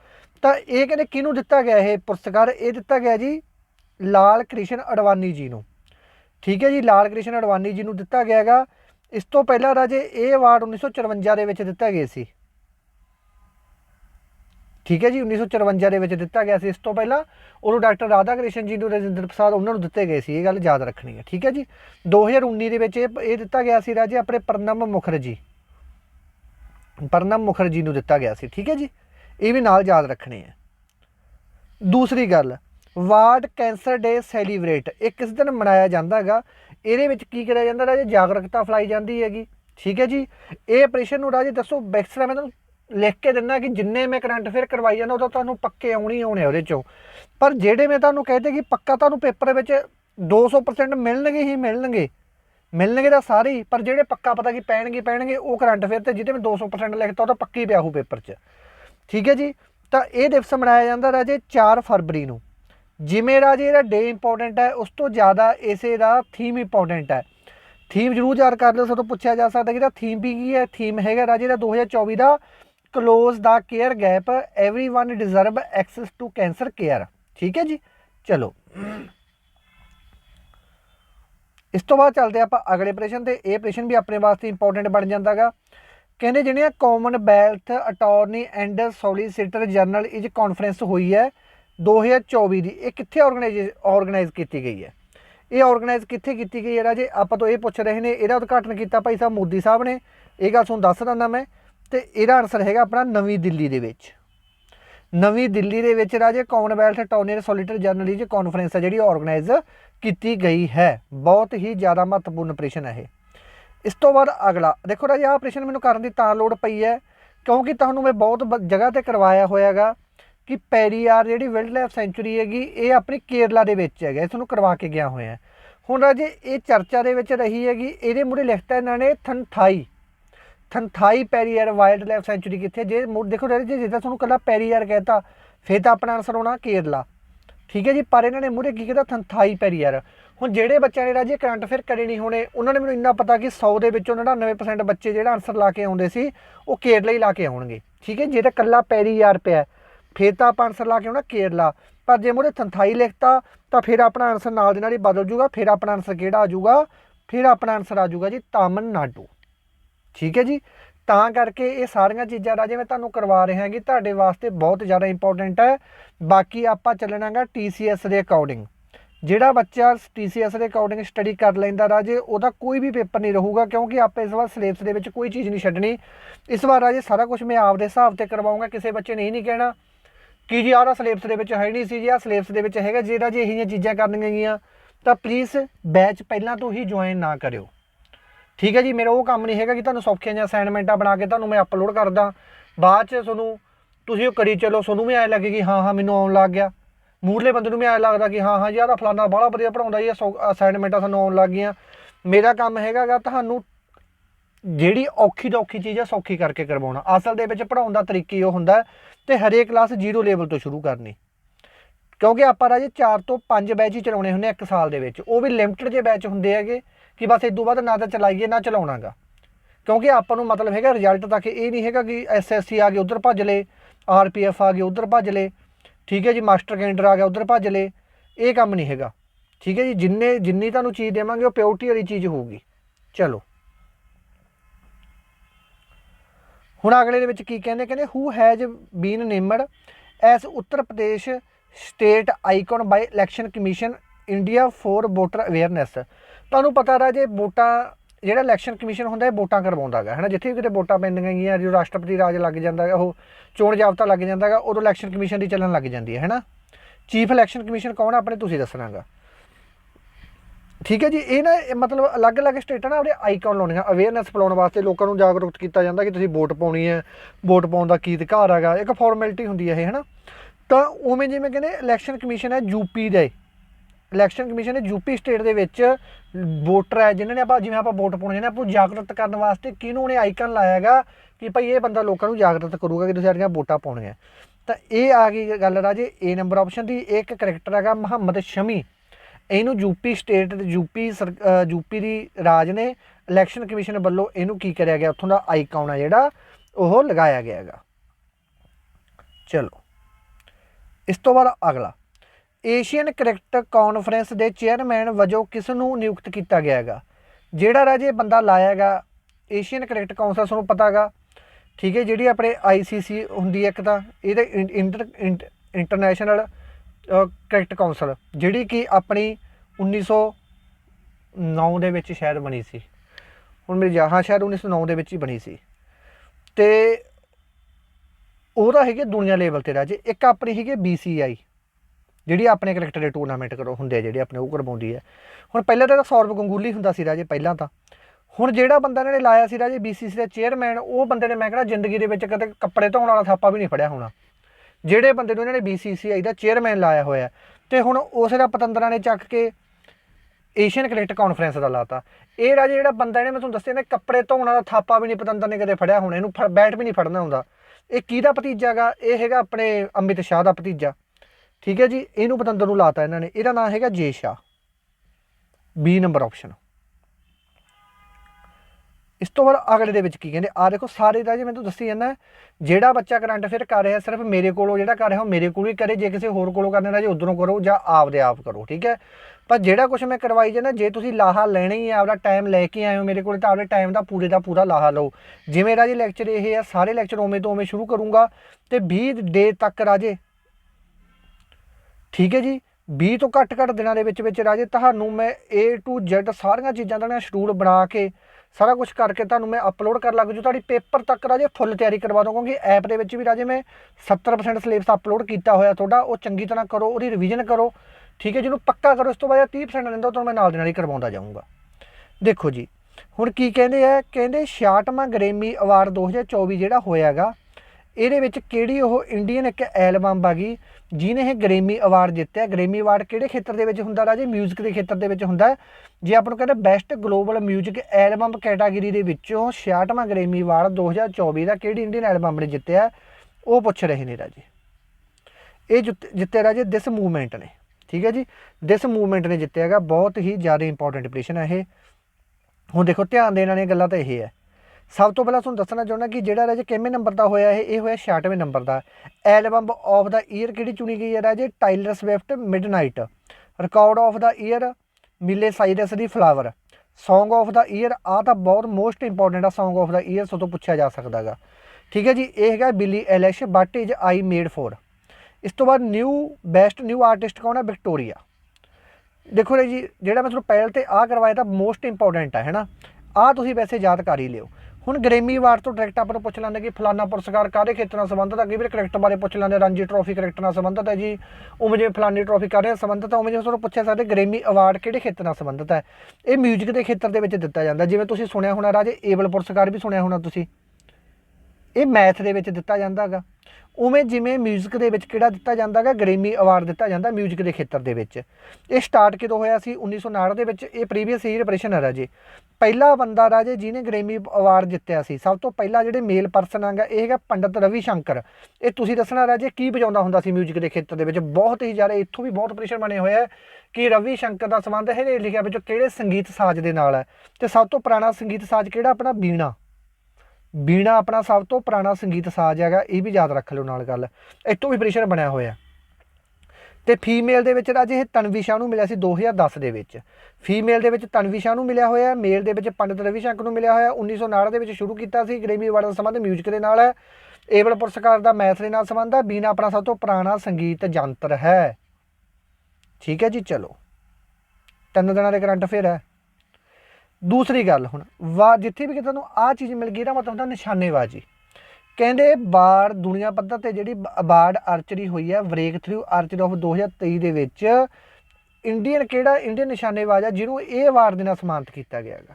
[SPEAKER 1] ਤਾਂ ਇਹ ਕਹਿੰਦੇ ਕਿਹਨੂੰ ਦਿੱਤਾ ਗਿਆ ਇਹ ਪੁਰਸਕਾਰ? ਇਹ ਦਿੱਤਾ ਗਿਆ ਜੀ ਲਾਲ ਕ੍ਰਿਸ਼ਨ ਅਡਵਾਨੀ ਜੀ ਨੂੰ। ਠੀਕ ਹੈ ਜੀ, ਲਾਲ ਕ੍ਰਿਸ਼ਨ ਅਡਵਾਨੀ ਜੀ ਨੂੰ ਦਿੱਤਾ ਗਿਆ ਹੈਗਾ। ਇਸ ਤੋਂ ਪਹਿਲਾਂ ਰਾਜੇ ਇਹ ਅਵਾਰਡ 1954 ਦੇ ਵਿੱਚ ਦਿੱਤਾ ਗਿਆ ਸੀ। ਠੀਕ ਹੈ ਜੀ 1954 ਦੇ ਵਿੱਚ ਦਿੱਤਾ ਗਿਆ ਸੀ। ਇਸ ਤੋਂ ਪਹਿਲਾਂ ਉਹਨੂੰ ਡਾਕਟਰ ਰਾਧਾ ਕ੍ਰਿਸ਼ਨ ਜੀ ਨੂੰ ਰਜਿੰਦਰ ਪ੍ਰਸਾਦ ਉਹਨਾਂ ਨੂੰ ਦਿੱਤੇ ਗਏ ਸੀ। ਇਹ ਗੱਲ ਯਾਦ ਰੱਖਣੀ ਹੈ। ਠੀਕ ਹੈ ਜੀ 2019 ਦੇ ਵਿੱਚ ਇਹ ਇਹ ਦਿੱਤਾ ਗਿਆ ਸੀ ਰਾਜੇ ਆਪਣੇ ਪ੍ਰਣਮ ਮੁਖਰਜੀ। ਪ੍ਰਣਮ ਮੁਖਰਜੀ ਨੂੰ ਦਿੱਤਾ ਗਿਆ ਸੀ। ਠੀਕ ਹੈ ਜੀ, ਇਹ ਵੀ ਨਾਲ ਯਾਦ ਰੱਖਣੇ ਹੈ। ਦੂਸਰੀ ਗੱਲ ਵਾਰਡ ਕੈਂਸਰ ਡੇ ਸੈਲੀਬ੍ਰੇਟ। ਇਹ ਕਿਸ ਦਿਨ ਮਨਾਇਆ ਜਾਂਦਾ ਹੈਗਾ? ਇਹਦੇ ਵਿੱਚ ਕੀ ਕਰਿਆ ਜਾਂਦਾ ਰਾਜੇ? ਜਾਗਰੂਕਤਾ ਫਲਾਈ ਜਾਂਦੀ ਹੈਗੀ। ਠੀਕ ਹੈ ਜੀ? ਇਹ ਆਪਰੇਸ਼ਨ ਨੂੰ ਰਾਜੇ ਦੱਸੋ ਬੈਕਸਰਾ ਮੈਂ ਤੁਹਾਨੂੰ ਲਿਖ ਕੇ ਦਿੰਦਾ ਕਿ ਜਿੰਨੇ ਮੈਂ ਕਰੰਟ ਅਫੇਅਰ ਕਰਵਾਈ ਜਾਂਦਾ, ਉਹ ਤਾਂ ਤੁਹਾਨੂੰ ਪੱਕੇ ਆਉਣੀ ਆਉਣੇ ਉਹਦੇ ਚੋਂ। ਪਰ ਜਿਹੜੇ ਮੈਂ ਤੁਹਾਨੂੰ ਕਹਿੰਦੇ ਕਿ ਪੱਕਾ ਤੁਹਾਨੂੰ ਪੇਪਰ ਵਿੱਚ 200% ਮਿਲਣਗੇ ਹੀ ਮਿਲਣਗੇ। ਮਿਲਣਗੇ ਤਾਂ ਸਾਰੇ ਹੀ, ਪਰ ਜਿਹੜੇ ਪੱਕਾ ਪਤਾ ਕਿ ਪੈਣਗੇ ਪੈਣਗੇ, ਉਹ ਕਰੰਟ ਅਫੇਅਰ ਤੇ ਜਿਹਦੇ ਮੈਂ 200% ਲਿਖਤਾ, ਉਹ ਤਾਂ ਪੱਕੀ ਪਿਆ ਹੋਊ ਪੇਪਰ 'ਚ। ਠੀਕ ਹੈ ਜੀ? ਤਾਂ ਇਹ ਦਿਵਸ ਮਨਾਇਆ ਜਾਂਦਾ ਰਾਜੇ 4 ਫਰਵਰੀ ਨੂੰ। ਜਿਵੇਂ ਰਾਜੇ ਇਹਦਾ ਡੇ ਇੰਪੋਰਟੈਂਟ ਹੈ ਉਸ ਤੋਂ ਜ਼ਿਆਦਾ ਇਸੇ ਦਾ ਥੀਮ ਇੰਪੋਰਟੈਂਟ ਹੈ ਥੀਮ ਜ਼ਰੂਰ ਯਾਦ ਕਰ ਲਿਓ ਤੋਂ ਪੁੱਛਿਆ ਜਾ ਸਕਦਾ ਕਿ ਇਹਦਾ ਥੀਮ ਵੀ ਕੀ ਹੈ ਥੀਮ ਹੈਗਾ ਰਾਜੇ ਦਾ 2024 ਦਾ close the care gap everyone deserve access to cancer care ਠੀਕ ਹੈ ਜੀ ਚਲੋ ਇਸ ਤੋਂ ਬਾਅਦ ਚੱਲਦੇ ਆਪਾਂ ਅਗਲੇ ਪ੍ਰਸ਼ਨ ਤੇ ਇਹ ਪ੍ਰਸ਼ਨ ਵੀ ਆਪਣੇ ਵਾਸਤੇ ਇੰਪੋਰਟੈਂਟ ਬਣ ਜਾਂਦਾਗਾ ਕਹਿੰਦੇ ਜਿਹੜੀਆਂ commonwealth attorney and solicitor general is conference ਹੋਈ ਹੈ 2024 ਦੀ ਇਹ ਕਿੱਥੇ ਆਰਗੇਨਾਈਜ਼ ਆਰਗੇਨਾਈਜ਼ ਕੀਤੀ ਗਈ ਹੈ? ਇਹ ਆਰਗੇਨਾਈਜ਼ ਕਿੱਥੇ ਕੀਤੀ ਗਈ ਹੈ ਰਾਜੇ? ਆਪਾਂ ਤੋਂ ਇਹ ਪੁੱਛ ਰਹੇ ਨੇ, ਇਹਦਾ ਉਦਘਾਟਨ ਕੀਤਾ ਭਾਈ ਸਾਹਿਬ ਮੋਦੀ ਸਾਹਿਬ ਨੇ। ਇਹ ਗੱਲ ਤੁਹਾਨੂੰ ਦੱਸ ਦਿੰਦਾ ਮੈਂ। ਤੇ ਇਹਦਾ ਆਨਸਰ ਹੈਗਾ ਆਪਣਾ ਨਵੀਂ ਦਿੱਲੀ ਦੇ ਵਿੱਚ। ਨਵੀਂ ਦਿੱਲੀ ਦੇ ਵਿੱਚ ਰਾਜੇ ਕਾਮਨਵੈਲਥ ਟਾਊਨਰ ਸੋਲੀਟਰ ਜਰਨਲਿਜ਼ ਕਾਨਫਰੰਸ ਹੈ ਜਿਹੜੀ ਆਰਗੇਨਾਈਜ਼ ਕੀਤੀ ਗਈ ਹੈ। ਬਹੁਤ ਹੀ ਜ਼ਿਆਦਾ ਮਹੱਤਵਪੂਰਨ ਆਪਰੇਸ਼ਨ ਹੈ ਇਹ। ਇਸ ਤੋਂ ਬਾਅਦ ਅਗਲਾ, ਦੇਖੋ ਰਾਜੇ, ਆਹ ਆਪਰੇਸ਼ਨ ਮੈਨੂੰ ਕਰਨ ਦੀ ਤਾਂ ਲੋੜ ਪਈ ਹੈ, ਕਿਉਂਕਿ ਤੁਹਾਨੂੰ ਮੈਂ ਬਹੁਤ ਬ- ਜਗ੍ਹਾ ਤੇ ਕਰਵਾਇਆ ਹੋਇਆਗਾ। ਕਿ ਪੈਰੀਆਰ ਜਿਹੜੀ ਵਾਈਲਡ ਲਾਈਫ ਸੈਂਚੁਰੀ ਹੈਗੀ, ਇਹ ਆਪਣੀ ਕੇਰਲਾ ਦੇ ਵਿੱਚ ਹੈਗਾ ਇਸ ਨੂੰ ਕਰਵਾ ਕੇ ਗਿਆ ਹੋਇਆ ਹੁਣ ਰਾਜੇ, ਇਹ ਚਰਚਾ ਦੇ ਵਿੱਚ ਰਹੀ ਹੈਗੀ, ਇਹਦੇ ਮੁੜੇ ਲਿਖਤਾ ਇਹਨਾਂ ਨੇ Thanthai Thanthai Periyar wildlife sanctuary ਕਿੱਥੇ ਜੇ ਮੁੜ, ਦੇਖੋ ਰਾਜੇ, ਜੇ ਜਿੱਦਾਂ ਤੁਹਾਨੂੰ ਕੱਲਾ ਪੈਰੀਅਰ ਕਹਿਤਾ, ਫੇਰ ਤਾਂ ਆਪਣਾ ਆਨਸਰ ਹੋਣਾ ਕੇਰਲਾ। ਠੀਕ ਹੈ ਜੀ, ਪਰ ਇਹਨਾਂ ਨੇ ਮੂਰੇ ਕੀ ਕੀਤਾ? ਥਨਥਾਈ ਪੈਰੀ ਹੁਣ ਜਿਹੜੇ ਬੱਚਿਆਂ ਨੇ ਰਾਜੇ ਕਰੰਟ ਫਿਰ ਕਰੇ ਨਹੀਂ ਹੋਣੇ, ਉਹਨਾਂ ਨੇ ਮੈਨੂੰ ਇੰਨਾ ਪਤਾ ਕਿ 100 ਦੇ ਵਿੱਚੋਂ 99% ਬੱਚੇ ਜਿਹੜਾ ਆਨਸਰ ਲਾ ਕੇ ਆਉਂਦੇ ਸੀ, ਉਹ ਕੇਰਲਾ ਹੀ ਲਾ ਕੇ ਆਉਣਗੇ। ਠੀਕ ਹੈ, ਜੇ ਤਾਂ ਕੱਲਾ ਪੈਰੀ ਯਾਰ ਪਿਆ ਫਿਰ ਤਾਂ ਆਪਾਂ ਆਨਸਰ ਲਾ ਕੇ ਆਉਣਾ ਕੇਰਲਾ। ਪਰ ਜੇ ਮੂਰੇ ਥੰਥਾਈ ਲਿਖਤਾ, ਤਾਂ ਫਿਰ ਆਪਣਾ ਆਨਸਰ ਨਾਲ ਦੇ ਨਾਲ ਹੀ ਬਦਲ ਜੂਗਾ, ਫਿਰ ਆਪਣਾ ਆਨਸਰ ਕਿਹੜਾ ਆ ਜੂਗਾ? ਫਿਰ ਆਪਣਾ ਆਨਸਰ ਆ ਜੂਗਾ ਜੀ ਤਾਮਿਲਨਾਡੂ। ਠੀਕ ਹੈ ਜੀ? ਤਾਂ ਕਰਕੇ ਇਹ ਸਾਰੀਆਂ ਚੀਜ਼ਾਂ ਰਾਜੇ ਮੈਂ ਤੁਹਾਨੂੰ ਕਰਵਾ ਰਿਹਾ ਕਿ ਤੁਹਾਡੇ ਵਾਸਤੇ ਬਹੁਤ ਜ਼ਿਆਦਾ ਇੰਪੋਰਟੈਂਟ ਹੈ। ਬਾਕੀ ਆਪਾਂ ਚੱਲਣਾਗਾ TCS ਦੇ ਅਕੋਰਡਿੰਗ ਜਿਹੜਾ ਬੱਚਾ TCS ਦੇ ਅਕੋਰਡਿੰਗ ਸਟੱਡੀ ਕਰ ਲੈਂਦਾ ਰਾਜੇ, ਉਹਦਾ ਕੋਈ ਵੀ ਪੇਪਰ ਨਹੀਂ ਰਹੂਗਾ, ਕਿਉਂਕਿ ਆਪਾਂ ਇਸ ਵਾਰ ਸਿਲੇਬਸ ਦੇ ਵਿੱਚ ਕੋਈ ਚੀਜ਼ ਨਹੀਂ ਛੱਡਣੀ। ਇਸ ਵਾਰ ਰਾਜੇ ਸਾਰਾ ਕੁਝ ਮੈਂ ਆਪਦੇ ਹਿਸਾਬ ਤੇ ਕਰਵਾਉਂਗਾ ਕਿਸੇ ਬੱਚੇ ਨੇ ਇਹ ਨਹੀਂ ਕਹਿਣਾ। ਕੀ ਜੀ, ਆਹ ਸਿਲੇਬਸ ਦੇ ਵਿੱਚ ਹੈ ਨਹੀਂ ਸੀ ਜੀ, ਆਹ ਸਿਲੇਬਸ ਦੇ ਵਿੱਚ ਹੈਗਾ ਜਿਹੜਾ ਜੇ ਇਹੋ ਜਿਹੀਆਂ ਚੀਜ਼ਾਂ ਕਰਨੀਆਂ ਗਈਆਂ। ਤਾਂ ਪਲੀਜ਼ ਬੈਚ ਪਹਿਲਾਂ ਤੋਂ ਹੀ ਜੁਆਇਨ ਨਾ ਕਰਿਓ। ਠੀਕ ਹੈ ਜੀ, ਮੇਰਾ ਉਹ ਕੰਮ ਨਹੀਂ ਹੈਗਾ ਕਿ ਤੁਹਾਨੂੰ ਸੌਖੀਆਂ ਜਿਹੀਆਂ ਅਸਾਈਨਮੈਂਟਾਂ ਬਣਾ ਕੇ ਤੁਹਾਨੂੰ ਮੈਂ ਅਪਲੋਡ ਕਰਦਾ। ਬਾਅਦ ਚ ਤੁਹਾਨੂੰ, ਤੁਸੀਂ ਉਹ ਕਰੀ ਚਲੋ ਤੁਹਾਨੂੰ ਵੀ ਐ ਲੱਗੇ ਕਿ ਹਾਂ ਹਾਂ, ਮੈਨੂੰ ਆਉਣ ਲੱਗ ਗਿਆ। ਮੂਰਲੇ ਬੰਦੇ ਨੂੰ ਵੀ ਐ ਲੱਗਦਾ ਕਿ ਹਾਂ ਹਾਂ ਯਾਰ ਆਹ ਫਲਾਨਾ ਬੜਾ ਵਧੀਆ ਪੜਾਉਂਦਾ ਜੀ ਅਸਾਈਨਮੈਂਟਾਂ ਸਾਨੂੰ ਆਉਣ ਲੱਗ ਗਈਆਂ। ਮੇਰਾ ਕੰਮ ਹੈਗਾਗਾ ਤੁਹਾਨੂੰ ਜਿਹੜੀ ਔਖੀ ਤੋਂ ਔਖੀ ਚੀਜ਼ ਆ, ਸੌਖੀ ਕਰਕੇ ਕਰਵਾਉਣਾ। ਅਸਲ ਦੇ ਵਿੱਚ ਪੜਾਉਣ ਦਾ ਤਰੀਕਾ ਹੀ ਉਹ ਹੁੰਦਾ ਤੇ ਹਰੇਕ ਕਲਾਸ ਜ਼ੀਰੋ ਲੈਵਲ ਤੋਂ ਸ਼ੁਰੂ ਕਰਨੀ। ਕਿਉਂਕਿ ਆਪਾਂ ਰਾਜੇ 4 ਤੋਂ 5 ਬੈਚ ਹੀ ਚਲਾਉਣੇ ਹੁੰਦੇ ਆ ਇੱਕ ਸਾਲ ਦੇ ਵਿੱਚ। ਉਹ ਵੀ ਲਿਮਟਿਡ ਜੇ ਬੈਚ ਹੁੰਦੇ ਹੈਗੇ ਕਿ ਬਸ ਇਦੋਂ ਬਾਅਦ ਨਾ ਤਾਂ ਚਲਾਈਏ, ਨਾ ਚਲਾਉਣਾਗਾ। ਕਿਉਂਕਿ ਆਪਾਂ ਨੂੰ ਮਤਲਬ ਹੈਗਾ ਰਿਜ਼ਲਟ ਤੱਕ ਇਹ ਨਹੀਂ ਹੈਗਾ ਕਿ ਐਸਐਸਸੀ ਆ ਗਏ, ਉਧਰ ਭੱਜ ਲੇ ਆਰਪੀਐਫ ਆ ਗਏ, ਉਧਰ ਭੱਜ ਲੇ ਠੀਕ ਹੈ ਜੀ ਮਾਸਟਰ ਕੈਂਡਰ ਆ ਗਿਆ, ਉਧਰ ਭੱਜ ਲੇ ਇਹ ਕੰਮ ਨਹੀਂ ਹੈਗਾ। ਠੀਕ ਹੈ ਜੀ, ਜਿੰਨੇ, ਜਿੰਨੀ ਤੁਹਾਨੂੰ ਚੀਜ਼ ਦੇਵਾਂਗੇ ਉਹ ਪਿਓਰਟੀ ਵਾਲੀ ਚੀਜ਼ ਹੋਊਗੀ। ਚਲੋ। ਹੁਣ ਅਗਲੇ ਦੇ ਵਿੱਚ ਕੀ ਕਹਿੰਦੇ? ਕਹਿੰਦੇ who has been named as Uttar Pradesh state icon by election commission India for voter awareness ਤੁਹਾਨੂੰ ਪਤਾ ਰਾਜੇ ਵੋਟਾਂ, ਜਿਹੜਾ ਇਲੈਕਸ਼ਨ ਕਮਿਸ਼ਨ ਹੁੰਦਾ, ਇਹ ਵੋਟਾਂ ਕਰਵਾਉਂਦਾ ਹੈ ਹਨਾ? ਜਿੱਥੇ ਵੀ ਕਿਤੇ ਵੋਟਾਂ ਪੈਂਦੀਆਂ ਗਈਆਂ ਜੋ ਰਾਸ਼ਟਰਪਤੀ ਰਾਜ ਲੱਗ ਜਾਂਦਾ ਹੈ ਉਹ ਚੋਣ ਜਾਬਤਾ ਲੱਗ ਜਾਂਦਾ ਹੈਗਾ, ਉਦੋਂ ਇਲੈਕਸ਼ਨ ਕਮਿਸ਼ਨ ਦੀ ਚੱਲਣ ਲੱਗ ਜਾਂਦੀ ਹੈ, ਹੈਨਾ? ਚੀਫ ਇਲੈਕਸ਼ਨ ਕਮਿਸ਼ਨ ਕੌਣ ਆਪਣੇ ਤੁਸੀਂ ਦੱਸਣਾਗਾ ਠੀਕ ਹੈ ਜੀ, ਇਹ ਨਾ ਮਤਲਬ ਅਲੱਗ-ਅਲੱਗ ਸਟੇਟਾਂ ਨਾਲ ਆਪਣੇ ਆਈਕਨ ਲਾਉਣੀਆਂ ਅਵੇਅਰਨੈਸ ਫਲਾਉਣ ਵਾਸਤੇ ਲੋਕਾਂ ਨੂੰ ਜਾਗਰੂਕ ਕੀਤਾ ਜਾਂਦਾ ਕਿ ਤੁਸੀਂ ਵੋਟ ਪਾਉਣੀ ਹੈ, ਵੋਟ ਪਾਉਣ ਦਾ ਕੀ ਅਧਿਕਾਰ ਹੈਗਾ, ਇੱਕ ਫਾਰਮੈਲਿਟੀ ਹੁੰਦੀ ਹੈ ਇਹ, ਹੈਨਾ? ਤਾਂ ਉਵੇਂ ਜਿਵੇਂ ਕਹਿੰਦੇ ਇਲੈਕਸ਼ਨ ਕਮਿਸ਼ਨ ਹੈ ਯੂਪੀ ਦੇ। ਇਲੈਕਸ਼ਨ ਕਮਿਸ਼ਨ ਨੇ ਯੂਪੀ ਸਟੇਟ ਦੇ ਵਿੱਚ ਵੋਟਰ ਹੈ, ਜਿਨ੍ਹਾਂ ਨੇ ਆਪਾਂ ਜਿਵੇਂ ਆਪਾਂ ਵੋਟ ਪਾਉਣੇ ਨੇ, ਆਪਾਂ ਜਾਗਰੂਕ ਕਰਨ ਵਾਸਤੇ ਕਿਹਨੂੰ ਉਹਨੇ ਆਈਕਨ ਲਾਇਆ ਹੈਗਾ ਕਿ ਭਾਈ ਇਹ ਬੰਦਾ ਲੋਕਾਂ ਨੂੰ ਜਾਗਰੂਕ ਕਰੂਗਾ ਕਿ ਤੁਸੀਂ ਸਾਡੀਆਂ ਵੋਟਾਂ ਪਾਉਣੀਆਂ। ਤਾਂ ਇਹ ਆ ਗਈ ਗੱਲ ਰਾਜੇ ਏ ਨੰਬਰ ਆਪਸ਼ਨ ਦੀ, ਇੱਕ ਕਰੈਕਟਰ ਹੈਗਾ ਮੁਹੰਮਦ ਸ਼ਮੀ। ਇਹਨੂੰ ਯੂਪੀ ਸਟੇਟ ਯੂਪੀ ਯੂਪੀ ਦੀ ਰਾਜ ਨੇ ਇਲੈਕਸ਼ਨ ਕਮਿਸ਼ਨ ਵੱਲੋਂ ਇਹਨੂੰ ਕੀ ਕਰਿਆ ਗਿਆ? ਉੱਥੋਂ ਦਾ ਆਈਕਨ ਆ ਜਿਹੜਾ ਉਹ ਲਗਾਇਆ ਗਿਆ ਹੈਗਾ। ਚਲੋ। ਇਸ ਤੋਂ ਬਾਅਦ ਅਗਲਾ। ਏਸ਼ੀਅਨ ਕ੍ਰਿਕਟ ਕਾਨਫਰੰਸ ਦੇ ਚੇਅਰਮੈਨ ਵਜੋਂ ਕਿਸ ਨੂੰ ਨਿਯੁਕਤ ਕੀਤਾ ਗਿਆ ਹੈਗਾ? ਜਿਹੜਾ ਰਾਜੇ ਬੰਦਾ ਲਾਇਆ ਹੈਗਾ, ਏਸ਼ੀਅਨ ਕ੍ਰਿਕਟ ਕਾਉਂਸਲ ਤੁਹਾਨੂੰ ਪਤਾ ਹੈਗਾ। ਠੀਕ ਹੈ, ਜਿਹੜੀ ਆਪਣੇ ਆਈਸੀਸੀ ਹੁੰਦੀ ਹੈ ਇੱਕ ਤਾਂ, ਇਹਦੇ ਇੰਟਰ ਇੰਟਰਨੈਸ਼ਨਲ ਕ੍ਰਿਕਟ ਕਾਉਂਸਲ ਜਿਹੜੀ ਕਿ ਆਪਣੀ 1909 ਦੇ ਵਿੱਚ ਸ਼ਾਇਦ ਬਣੀ ਸੀ। ਹੁਣ ਮੇਰੀ ਜਹਾਂ ਸ਼ਾਇਦ 1909 ਦੇ ਵਿੱਚ ਹੀ ਬਣੀ ਸੀ। ਤੇ ਉਹਦਾ ਹੈਗੇ ਦੁਨੀਆ ਲੈਵਲ ਤੇ ਰਾਜੇ। ਇੱਕ ਆਪਣੀ ਹੈਗੀ BCI ਜਿਹੜੀ ਆਪਣੇ ਕ੍ਰਿਕਟ ਦੇ ਟੂਰਨਾਮੈਂਟ ਕਰੋ, ਹੁੰਦੇ ਆ ਜਿਹੜੇ ਆਪਣੇ, ਉਹ ਕਰਵਾਉਂਦੀ ਹੈ। ਹੁਣ ਪਹਿਲਾਂ ਤਾਂ ਸੌਰਵ ਗੰਗੂਲੀ ਹੁੰਦਾ ਸੀ ਰਾਜੇ, ਪਹਿਲਾਂ ਤਾਂ। ਹੁਣ ਜਿਹੜਾ ਬੰਦਾ ਇਹਨਾਂ ਨੇ ਲਾਇਆ ਸੀ ਰਾਜੇ BCC ਦਾ ਚੇਅਰਮੈਨ ਉਹ ਬੰਦੇ ਨੇ ਮੈਂ ਕਹਿੰਦਾ ਜ਼ਿੰਦਗੀ ਦੇ ਵਿੱਚ ਕਦੇ ਕੱਪੜੇ ਧੋਣ ਵਾਲਾ ਥਾਪਾ ਵੀ ਨਹੀਂ ਫੜਿਆ ਹੋਣਾ। ਜਿਹੜੇ ਬੰਦੇ ਨੂੰ ਇਹਨਾਂ ਨੇ BCCI ਦਾ ਚੇਅਰਮੈਨ ਲਾਇਆ ਹੋਇਆ ਤੇ ਹੁਣ ਉਸੇ ਦਾ ਪਤੰਦਰਾਂ ਨੇ ਚੱਕ ਕੇ ਏਸ਼ੀਅਨ ਕ੍ਰਿਕਟ ਕਾਨਫਰੰਸ ਦਾ ਲਾਤਾ। ਇਹ ਰਾਜੇ ਜਿਹੜਾ ਬੰਦਾ ਇਹਨੇ ਮੈਂ ਤੁਹਾਨੂੰ ਦੱਸਿਆ ਨੇ ਕੱਪੜੇ ਧੋਣ ਵਾਲਾ ਥਾਪਾ ਵੀ ਨਹੀਂ ਪਤੰਦਰ ਨੇ ਕਦੇ ਫੜਿਆ ਹੋਣਾ, ਇਹਨੂੰ ਫ- ਬੈਟ ਵੀ ਨਹੀਂ ਫੜਨਾ ਹੁੰਦਾ। ਇਹ ਕਿਹਦਾ ਭਤੀਜਾ ਹੈਗਾ ਇਹ ਹੈਗਾ ਆਪਣੇ ਅਮਿਤ ਸ਼ਾਹ ਦਾ ਭਤੀਜਾ। ਠੀਕ ਹੈ ਜੀ, ਇਹਨੂੰ ਪਤੰਦਰ ਨੂੰ ਲਾਤਾ ਇਹਨਾਂ ਨੇ। ਇਹਦਾ ਨਾਮ ਹੈਗਾ ਜੇ ਸ਼ਾਹ ਬੀ ਨੰਬਰ ਆਪਸ਼ਨ ਇਸ ਤੋਂ ਬਾਅਦ ਅਗਲੇ ਦੇ ਵਿੱਚ ਕੀ ਕਹਿੰਦੇ ਆ ਦੇਖੋ ਸਾਰੇ ਦਾ ਜੀ ਮੈਂ ਤੁਹਾਨੂੰ ਦੱਸੀ ਜਾਂਦਾ, ਜਿਹੜਾ ਬੱਚਾ ਕਰੰਟ ਅਫੇਅਰ ਕਰ ਰਿਹਾ ਸਿਰਫ ਮੇਰੇ ਕੋਲੋਂ ਜਿਹੜਾ ਕਰ ਰਿਹਾ, ਉਹ ਮੇਰੇ ਕੋਲੋਂ ਹੀ ਕਰੇ, ਜੇ ਕਿਸੇ ਹੋਰ ਕੋਲੋਂ ਕਰਨਾ ਰਾਜੇ ਉਧਰੋਂ ਕਰੋ ਜਾਂ ਆਪਦੇ ਆਪ ਕਰੋ, ਠੀਕ ਹੈ? ਪਰ ਜਿਹੜਾ ਕੁਝ ਮੈਂ ਕਰਵਾਈ ਜਾਂਦਾ, ਜੇ ਤੁਸੀਂ ਲਾਹਾ ਲੈਣਾ ਹੀ ਹੈ, ਆਪਦਾ ਟਾਈਮ ਲੈ ਕੇ ਆਏ ਹੋ ਮੇਰੇ ਕੋਲ, ਤਾਂ ਆਪਦੇ ਟਾਈਮ ਦਾ ਪੂਰੇ ਦਾ ਪੂਰਾ ਲਾਹਾ ਲਓ। ਜਿਵੇਂ ਰਾਜੇ ਲੈਕਚਰ ਇਹ ਆ ਸਾਰੇ ਲੈਕਚਰ ਉਵੇਂ ਤੋਂ ਉਵੇਂ ਸ਼ੁਰੂ ਕਰੂੰਗਾ ਤੇ 20 ਡੇ ਤੱਕ ਰਾਜੇ, ਠੀਕ ਹੈ ਜੀ? 20 ਤੋਂ ਘੱਟ ਘੱਟ ਦਿਨਾਂ ਦੇ ਵਿੱਚ ਵਿੱਚ ਰਾਜੇ, ਤੁਹਾਨੂੰ ਮੈਂ A to Z ਸਾਰੀਆਂ ਚੀਜ਼ਾਂ ਦਾ ਸ਼ਡਿਊਲ ਬਣਾ ਕੇ ਸਾਰਾ ਕੁਝ ਕਰਕੇ ਤੁਹਾਨੂੰ ਮੈਂ ਅਪਲੋਡ ਕਰ ਲੱਗ ਜੂ। ਤੁਹਾਡੀ ਪੇਪਰ ਤੱਕ ਰਾਜੇ ਫੁੱਲ ਤਿਆਰੀ ਕਰਵਾ ਦਊਂਗਾ ਕਿਉਂਕਿ ਐਪ ਦੇ ਵਿੱਚ ਵੀ ਰਾਜੇ ਮੈਂ 70% ਸਿਲੇਬਸ ਅਪਲੋਡ ਕੀਤਾ ਹੋਇਆ ਤੁਹਾਡਾ, ਉਹ ਚੰਗੀ ਤਰ੍ਹਾਂ ਕਰੋ, ਉਹਦੀ ਰਿਵੀਜ਼ਨ ਕਰੋ, ਠੀਕ ਹੈ ਜਿਹਨੂੰ ਪੱਕਾ ਕਰੋ, ਉਸ ਤੋਂ ਬਾਅਦ 30% ਰਹਿੰਦਾ ਉਹ ਤੁਹਾਨੂੰ ਮੈਂ ਨਾਲ ਦੇ ਨਾਲ ਹੀ ਕਰਵਾਉਂਦਾ ਜਾਊਂਗਾ। ਦੇਖੋ ਜੀ, ਹੁਣ ਕੀ ਕਹਿੰਦੇ ਆ, ਕਹਿੰਦੇ 66ਵਾਂ ਗ੍ਰੈਮੀ ਅਵਾਰਡ 2024 ਜਿਹੜਾ ਹੋਇਆਗਾ ਇਹਦੇ ਵਿੱਚ ਕਿਹੜੀ ਉਹ ਇੰਡੀਅਨ ਇੱਕ ਐਲਬਮ ਆਗੀ ਜਿਹਨੇ ਇਹ ਗ੍ਰੈਮੀ ਅਵਾਰਡ ਜਿੱਤਿਆ ਗ੍ਰੈਮੀ ਅਵਾਰਡ ਕਿਹੜੇ ਖੇਤਰ ਦੇ ਵਿੱਚ ਹੁੰਦਾ ਰਾਜੇ 뮤직 ਦੇ ਖੇਤਰ ਦੇ ਵਿੱਚ ਹੁੰਦਾ ਹੈ। ਜੇ ਆਪਾਂ ਨੂੰ ਕਹਿੰਦੇ ਬੈਸਟ ਗਲੋਬਲ 뮤직 ਐਲਬਮ ਕੈਟਾਗਰੀ ਦੇ ਵਿੱਚੋਂ 66ਵਾਂ ਗ੍ਰੈਮੀ ਅਵਾਰਡ 2024 ਦਾ ਕਿਹੜੀ ਇੰਡੀਅਨ ਐਲਬਮ ਨੇ ਜਿੱਤਿਆ ਉਹ ਪੁੱਛ ਰਹੇ ਨੇ ਰਾਜੇ ਇਹ ਜਿੱਤ- ਜਿੱਤੇ ਰਾਜੇ ਦਿਸ ਮੂਵਮੈਂਟ ਨੇ ਠੀਕ ਹੈ ਜੀ ਦਿਸ ਮੂਵਮੈਂਟ ਨੇ ਜਿੱਤਿਆ ਹੈਗਾ ਬਹੁਤ ਹੀ ਜ਼ਿਆਦਾ ਇੰਪੋਰਟੈਂਟ ਪੋਜੀਸ਼ਨ ਹੈ ਇਹ ਹੁਣ ਦੇਖੋ ਧਿਆਨ ਦੇਣ ਵਾਲੀਆਂ ਗੱਲਾਂ ਤਾਂ ਇਹ ਹੈ ਸਭ ਤੋਂ ਪਹਿਲਾਂ ਤੁਹਾਨੂੰ ਦੱਸਣਾ ਚਾਹੁੰਦਾ ਕਿ ਜਿਹੜਾ ਰਾਜੇ ਕਿੰਨੇ ਨੰਬਰ ਦਾ ਹੋਇਆ ਇਹ ਇਹ ਹੋਇਆ 66ਵੇਂ ਨੰਬਰ ਦਾ। ਐਲਬਮ ਆਫ ਦਾ ਈਅਰ ਕਿਹੜੀ ਚੁਣੀ ਗਈ ਹੈ ਰਾਜੇ? Taylor Swift Midnight record of the year Miley Cyrus the flower Song of the year ਆ ਤਾਂ ਬਹੁਤ ਮੋਸਟ ਇੰਪੋਰਟੈਂਟ ਆ Song of the year so ਤੋਂ ਪੁੱਛਿਆ ਜਾ ਸਕਦਾਗਾ ਠੀਕ ਹੈ ਜੀ, ਇਹ ਹੈਗਾ Billie Eilish but is I made for ਇਸ ਤੋਂ ਬਾਅਦ ਨਿਊ ਬੈਸਟ ਨਿਊ ਆਰਟਿਸਟ ਕੌਣ ਹੈ? ਵਿਕਟੋਰੀਆ ਦੇਖੋ ਜੀ, ਜਿਹੜਾ ਮੈਂ ਤੁਹਾਨੂੰ ਪਹਿਲ ਤੇ ਆ ਕਰਵਾਇਆ ਤਾਂ ਮੋਸਟ ਇੰਪੋਰਟੈਂਟ ਹੈ ਹੈਨਾ ਆ ਤੁਸੀਂ ਵੈਸੇ ਯਾਦ ਕਰ ਹੀ ਲਿਓ। ਹੁਣ ਗ੍ਰੈਮੀ ਅਵਾਰਡ ਤੋਂ ਡਾਇਰੈਕਟ ਆਪਾਂ ਨੂੰ ਪੁੱਛ ਲੈਂਦੇ ਕਿ ਫਲਾਨਾ ਪੁਰਸਕਾਰ ਕਾਹਦੇ ਖੇਤਰ ਨਾਲ ਸੰਬੰਧਿਤ ਹੈ ਕਈ ਵਾਰ ਕ੍ਰਿਕਟ ਬਾਰੇ ਪੁੱਛ ਲੈਂਦੇ ਰਣਜੀ ਟਰੋਫੀ ਕ੍ਰਿਕਟ ਨਾਲ ਸੰਬੰਧਿਤ ਹੈ ਜੀ। ਉਵੇਂ ਜਿਵੇਂ ਫਲਾਨੀ ਟਰੋਫੀ ਕਾਹਦੇ ਨਾਲ ਸੰਬੰਧਿਤ ਹੈ ਉਵੇਂ ਜਿਵੇਂ ਤੁਹਾਨੂੰ ਪੁੱਛਿਆ ਸਕਦੇ ਗ੍ਰੈਮੀ ਅਵਾਰਡ ਕਿਹੜੇ ਖੇਤਰ ਨਾਲ ਸੰਬੰਧਿਤ ਹੈ ਇਹ 뮤직 ਦੇ ਖੇਤਰ ਦੇ ਵਿੱਚ ਦਿੱਤਾ ਜਾਂਦਾ। ਜਿਵੇਂ ਤੁਸੀਂ ਸੁਣਿਆ ਹੋਣਾ ਰਾਜੇ ਏਬਲ ਪੁਰਸਕਾਰ ਵੀ ਸੁਣਿਆ ਹੋਣਾ ਤੁਸੀਂ। ਇਹ ਮੈਥ ਦੇ ਵਿੱਚ ਦਿੱਤਾ ਜਾਂਦਾਗਾ ਉਵੇਂ ਜਿਵੇਂ 뮤직 ਦੇ ਵਿੱਚ ਕਿਹੜਾ ਦਿੱਤਾ ਜਾਂਦਾਗਾ ਗ੍ਰੈਮੀ ਅਵਾਰਡ ਦਿੱਤਾ ਜਾਂਦਾ 뮤직 ਦੇ ਖੇਤਰ ਦੇ ਵਿੱਚ ਇਹ ਸਟਾਰਟ ਕਿਦੋਂ ਹੋਇਆ ਸੀ 1959 ਦੇ ਵਿੱਚ ਇਹ ਪ੍ਰੀਵੀਅਸ ਈਅਰ ਪ੍ਰਸ਼ਨ ਹੈ ਰਾਜੇ ਪਹਿਲਾ ਬੰਦਾ ਰਾਜੇ ਜਿਹਨੇ ਗ੍ਰੈਮੀ ਅਵਾਰਡ ਜਿੱਤਿਆ ਸੀ ਸਭ ਤੋਂ ਪਹਿਲਾਂ ਜਿਹੜੇ ਮੇਲ ਪਰਸਨ ਆਗਾ ਇਹ ਹੈਗਾ ਪੰਡਤ ਰਵੀ ਸ਼ੰਕਰ ਇਹ ਤੁਸੀਂ ਦੱਸਣਾ ਰਾਜੇ ਕੀ ਵਜਾਉਂਦਾ ਹੁੰਦਾ ਸੀ 뮤직 ਦੇ ਖੇਤਰ ਦੇ ਵਿੱਚ ਬਹੁਤ ਹੀ ਜ਼ਿਆਦਾ ਇੱਥੋਂ ਵੀ ਬਹੁਤ ਪ੍ਰਸ਼ਨ ਬਣੇ ਹੋਏ ਆ ਕਿ ਰਵੀ ਸ਼ੰਕਰ ਦਾ ਸੰਬੰਧ ਹੈ ਇਹ ਲਿਖਿਆ ਵਿੱਚ ਕਿਹੜੇ ਸੰਗੀਤ ਸਾਜ਼ ਦੇ ਨਾਲ ਹੈ ਤੇ ਸਭ ਤੋਂ ਪੁਰਾਣਾ ਸੰਗੀਤ ਸਾਜ਼ ਕਿਹੜਾ ਆਪਣਾ ਬੀਣਾ ਬੀਣਾ ਆਪਣਾ ਸਭ ਤੋਂ ਪੁਰਾਣਾ ਸੰਗੀਤ ਸਾਜ਼ ਹੈਗਾ, ਇਹ ਵੀ ਯਾਦ ਰੱਖ ਲਓ ਨਾਲ ਗੱਲ। ਇੱਥੋਂ ਵੀ ਪ੍ਰੈਸ਼ਰ ਬਣਿਆ ਹੋਇਆ। ਤੇ ਫੀਮੇਲ ਦੇ ਵਿੱਚ ਰਾਜੇ ਇਹ ਤਨਵੀ ਸ਼ਾਹ ਨੂੰ ਮਿਲਿਆ ਸੀ 2010 ਦੇ ਵਿੱਚ। ਫੀਮੇਲ ਦੇ ਵਿੱਚ ਤਨਵੀ ਸ਼ਾਹ ਨੂੰ ਮਿਲਿਆ ਹੋਇਆ ਮੇਲ ਦੇ ਵਿੱਚ ਪੰਡਿਤ ਰਵੀ ਸ਼ੰਕਰ ਨੂੰ ਮਿਲਿਆ ਹੋਇਆ 1959 ਦੇ ਵਿੱਚ ਸ਼ੁਰੂ ਕੀਤਾ ਸੀ, ਗ੍ਰੈਮੀ ਅਵਾਰਡ ਦਾ ਸੰਬੰਧ 뮤직 ਦੇ ਨਾਲ। ਹੈ ਏਬਲ ਪੁਰਸਕਾਰ ਦਾ ਮੈਥ ਦੇ ਨਾਲ ਸੰਬੰਧ ਹੈ ਬੀਨਾ ਆਪਣਾ ਸਭ ਤੋਂ ਪੁਰਾਣਾ ਸੰਗੀਤ ਯੰਤਰ ਹੈ। ਠੀਕ ਹੈ ਜੀ, ਚਲੋ। ਤਿੰਨ ਦਿਨਾਂ ਦੇ ਕਰੰਟ ਅਫੇਅਰ ਹੈ। ਦੂਸਰੀ ਗੱਲ ਹੁਣ, ਵਾ ਜਿੱਥੇ ਵੀ ਕਿ ਤੁਹਾਨੂੰ ਆ ਚੀਜ਼ ਮਿਲ ਗਈ ਇਹਦਾ ਮਤਲਬ ਹੁੰਦਾ ਨਿਸ਼ਾਨੇਬਾਜ਼ੀ। ਕਹਿੰਦੇ ਬਾਰ ਦੁਨੀਆ ਪੱਧਰ ਤੇ ਜਿਹੜੀ ਅਵਾਰਡ ਆਰਚਰੀ ਹੋਈ ਹੈ ਬ੍ਰੇਕ ਥਰੂ ਆਰਚਰੀ ਆਫ 2023 ਦੇ ਵਿੱਚ ਇੰਡੀਅਨ ਕਿਹੜਾ ਇੰਡੀਅਨ ਨਿਸ਼ਾਨੇਬਾਜ਼ ਆ, ਜਿਹਨੂੰ ਇਹ ਅਵਾਰਡ ਦੇ ਨਾਲ ਸਨਮਾਨਿਤ ਕੀਤਾ ਗਿਆ ਹੈਗਾ।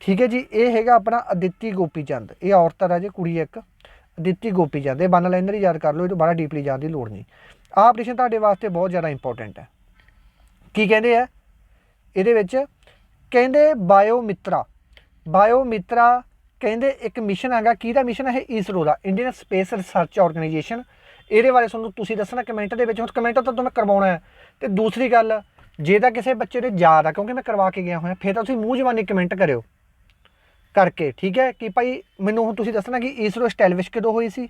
[SPEAKER 1] ਠੀਕ ਹੈ ਜੀ, ਇਹ ਹੈਗਾ ਆਪਣਾ ਅਦਿੱਤੀ ਗੋਪੀ ਚੰਦ। ਇਹ ਔਰਤ ਆ ਰਾਜੇ ਕੁੜੀ ਇੱਕ, ਅਦਿੱਤੀ ਗੋਪੀ ਚੰਦ। ਇਹ ਵਨ ਲਾਈਨਰ ਹੀ ਯਾਦ ਕਰ ਲਓ, ਇਹ ਤੋਂ ਬੜਾ ਡੀਪਲੀ ਜਾਣ ਦੀ ਲੋੜ ਨਹੀਂ। ਆਹ ਆਪਰੇਸ਼ਨ ਤੁਹਾਡੇ ਵਾਸਤੇ ਬਹੁਤ ਜ਼ਿਆਦਾ ਇੰਪੋਰਟੈਂਟ ਹੈ। ਕੀ ਕਹਿੰਦੇ ਆ? ਇਹਦੇ ਵਿੱਚ ਕਹਿੰਦੇ ਬਾਇਓ ਮਿੱਤਰਾ ਬਾਇਓ ਮਿੱਤਰਾ ਕਹਿੰਦੇ ਇੱਕ ਮਿਸ਼ਨ ਹੈਗਾ। ਕਿਹਦਾ ਮਿਸ਼ਨ ਹੈ ਇਸਰੋ ਦਾ ਇੰਡੀਅਨ ਸਪੇਸ ਰਿਸਰਚ ਆਰਗੇਨਾਈਜੇਸ਼ਨ ਇਹਦੇ ਬਾਰੇ ਤੁਹਾਨੂੰ ਤੁਸੀਂ ਦੱਸਣਾ ਕਮੈਂਟ ਦੇ ਵਿੱਚ। ਹੁਣ ਕਮੈਂਟ ਤਾਂ ਤੁਹਾਨੂੰ ਕਰਵਾਉਣਾ ਹੈ। ਤੇ ਦੂਸਰੀ ਗੱਲ, ਜੇ ਤਾਂ ਕਿਸੇ ਬੱਚੇ ਦੇ ਯਾਦ ਆ, ਕਿਉਂਕਿ ਮੈਂ ਕਰਵਾ ਕੇ ਗਿਆ ਹੋਇਆ, ਫਿਰ ਤਾਂ ਤੁਸੀਂ ਮੂੰਹ ਜਵਾਨੀ ਕਮੈਂਟ ਕਰਿਓ। ਕਰਕੇ, ਠੀਕ ਹੈ? ਕਿ ਭਾਈ, ਮੈਨੂੰ ਹੁਣ ਤੁਸੀਂ ਦੱਸਣਾ ਕਿ ਇਸਰੋ ਸਟੈਲਵਿਸ਼ ਕਦੋਂ ਹੋਈ ਸੀ?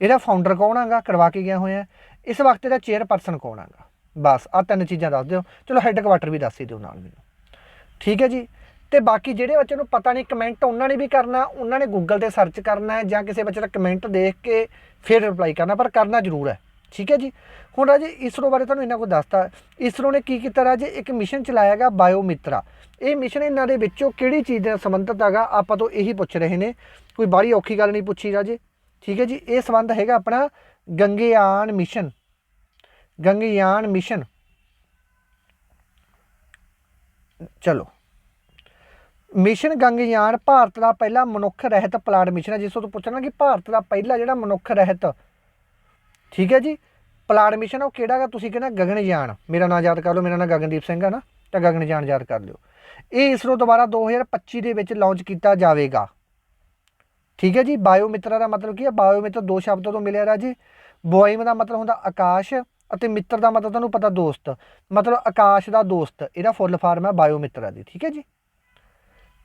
[SPEAKER 1] ਇਹਦਾ ਫਾਊਂਡਰ ਕੌਣ ਹੈਗਾ? ਕਰਵਾ ਕੇ ਗਿਆ ਹੋਇਆ। ਇਸ ਵਕਤ ਇਹਦਾ ਚੇਅਰਪਰਸਨ ਕੌਣ ਹੈਗਾ? ਬਸ ਆ ਤਿੰਨ ਚੀਜ਼ਾਂ ਦੱਸ ਦਿਓ। ਚਲੋ ਹੈੱਡਕੁਆਟਰ ਵੀ ਦੱਸ ਹੀ ਦਿਓ ਨਾਲ ਮੈਨੂੰ। ਠੀਕ ਹੈ ਜੀ? ਤੇ ਬਾਕੀ ਜਿਹੜੇ ਬੱਚੇ ਨੂੰ ਪਤਾ ਨਹੀਂ ਕਮੈਂਟ ਉਹਨਾਂ ਨੇ ਵੀ ਕਰਨਾ, ਉਹਨਾਂ ਨੇ ਗੂਗਲ ਤੇ ਸਰਚ ਕਰਨਾ ਹੈ ਜਾਂ ਕਿਸੇ ਬੱਚੇ ਦਾ ਕਮੈਂਟ ਦੇਖ ਕੇ ਫਿਰ ਰਿਪਲਾਈ ਕਰਨਾ, ਪਰ ਕਰਨਾ ਜ਼ਰੂਰ ਹੈ। ਠੀਕ ਹੈ ਜੀ? ਹੁਣ ਰਾਜੇ, ਇਸਰੋ ਬਾਰੇ ਤੁਹਾਨੂੰ ਇਹਨਾਂ ਕੋ ਦੱਸਤਾ। ਇਸਰੋ ਨੇ ਕੀ ਕੀਤਾ ਰਾਜੇ? ਇੱਕ ਮਿਸ਼ਨ ਚਲਾਇਆਗਾ ਬਾਇਓਮਿਤਰਾ। ਇਹ ਮਿਸ਼ਨ ਇਹਨਾਂ ਦੇ ਵਿੱਚੋਂ ਕਿਹੜੀ ਚੀਜ਼ ਨਾਲ ਸੰਬੰਧਿਤ ਹੈਗਾ? ਆਪਾਂ ਤੋਂ ਇਹੀ ਪੁੱਛ ਰਹੇ ਨੇ। ਕੋਈ ਬਾਹਲੀ ਔਖੀ ਗੱਲ ਨਹੀਂ ਪੁੱਛੀ ਰਾਜੇ। ਠੀਕ ਹੈ ਜੀ? ਇਹ ਸੰਬੰਧ ਹੈਗਾ ਆਪਣਾ ਗੰਗੇਯਾਨ ਮਿਸ਼ਨ ਗੰਗੇਯਾਨ ਮਿਸ਼ਨ ਚਲੋ। ਮਿਸ਼ਨ ਗੰਗਯਾਨ ਭਾਰਤ ਦਾ ਪਹਿਲਾ ਮਨੁੱਖ ਰਹਿਤ ਪਲਾਟ ਮਿਸ਼ਨ ਹੈ, ਜਿਸ ਤੋਂ ਪੁੱਛਣਾ ਕਿ ਭਾਰਤ ਦਾ ਪਹਿਲਾ ਜਿਹੜਾ ਮਨੁੱਖ ਰਹਿਤ, ਠੀਕ ਹੈ ਜੀ? ਪਲਾਟ ਮਿਸ਼ਨ ਉਹ ਕਿਹੜਾ ਹੈਗਾ? ਤੁਸੀਂ ਕਹਿੰਦਾ ਗਗਨਯਾਨ। ਮੇਰਾ ਨਾਮ ਯਾਦ ਕਰ ਲਓ, ਮੇਰਾ ਨਾਮ ਗਗਨਦੀਪ ਸਿੰਘ ਹੈ ਨਾ, ਤਾਂ ਗਗਨਯਾਨ ਯਾਦ ਕਰ ਲਿਓ। ਇਹ ਇਸਰੋ ਦੁਬਾਰਾ 2025 ਦੇ ਵਿੱਚ ਲਾਂਚ ਕੀਤਾ ਜਾਵੇਗਾ। ਠੀਕ ਹੈ ਜੀ? ਬਾਇਓਮਿਤਰਾ ਦਾ ਮਤਲਬ ਕੀ ਹੈ? ਬਾਇਓਮਿਤਰ ਦੋ ਸ਼ਬਦਾਂ ਤੋਂ ਮਿਲਿਆ ਰਾਜੀ। ਬੋਇਮ ਦਾ ਮਤਲਬ ਹੁੰਦਾ ਆਕਾਸ਼ ਅਤੇ ਮਿੱਤਰ ਦਾ ਮਤਲਬ ਤੁਹਾਨੂੰ ਪਤਾ ਦੋਸਤ, ਮਤਲਬ ਆਕਾਸ਼ ਦਾ ਦੋਸਤ, ਇਹਦਾ ਫੁੱਲ ਫਾਰਮ ਹੈ ਬਾਇਓ ਬਾਇਓਮਿਤਰਾ ਦੀ ਠੀਕ ਹੈ ਜੀ?